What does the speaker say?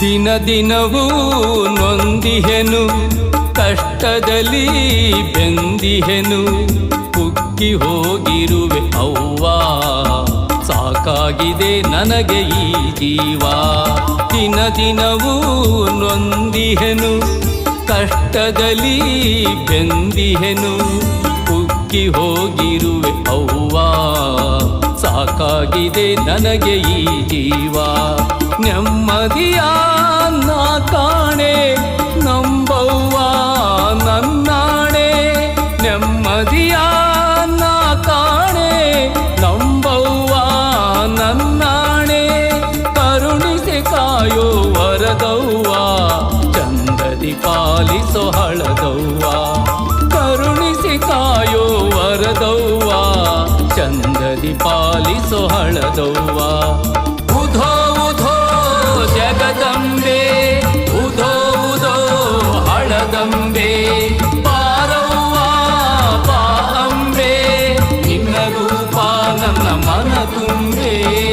ದಿನ ದಿನವೂ ನೊಂದಿಹೆನು, ಕಷ್ಟದಲ್ಲಿ ಬೆಂದಿಹೆನು. ಕುಕ್ಕಿ ಹೋಗಿರುವೆ ಅವ್ವಾ, ಸಾಕಾಗಿದೆ ನನಗೆ ಈ ಜೀವ. ದಿನ ದಿನವೂ ನೊಂದಿಹೆನು, ಕಷ್ಟದಲ್ಲಿ ಬೆಂದಿಹೆನು. ಕುಕ್ಕಿ ಹೋಗಿರುವೆ ಅವ್ವ ಸಾಕಾಗಿದೆ ನನಗೆ ಈ ಜೀವ. ನೆಮ್ಮದಿಯ ನಾ ಕಾಣೆ, ನಂಬವ್ವ ನನ್ನಾಣೆ. ನೆಮ್ಮದಿಯ ನಾ ಕಾಣೆ, ನಂಬವ್ವ ನನ್ನಾಣೆ. ಕರುಣಿಸಿ ಕಾಯೋ ವರದವ್ವ, ಚಂದದಿ ಪಾಲಿಸೋ ಹಳದವ್ವ. ಚಂದದಿ ಪಾಲಿಸೋ ಹಳದವ್ವ. ಉಧೋ ಉಧೋ, ಜಗದಂಬೆ. ಉಧೋ ಉಧೋ, ಹಳದಂಬೆ. ಪಾರವ್ವ ಪಾಂಬೆ ನಿನ್ನ ರೂಪ ನನ್ನ ಮನ ತುಂಬೆ.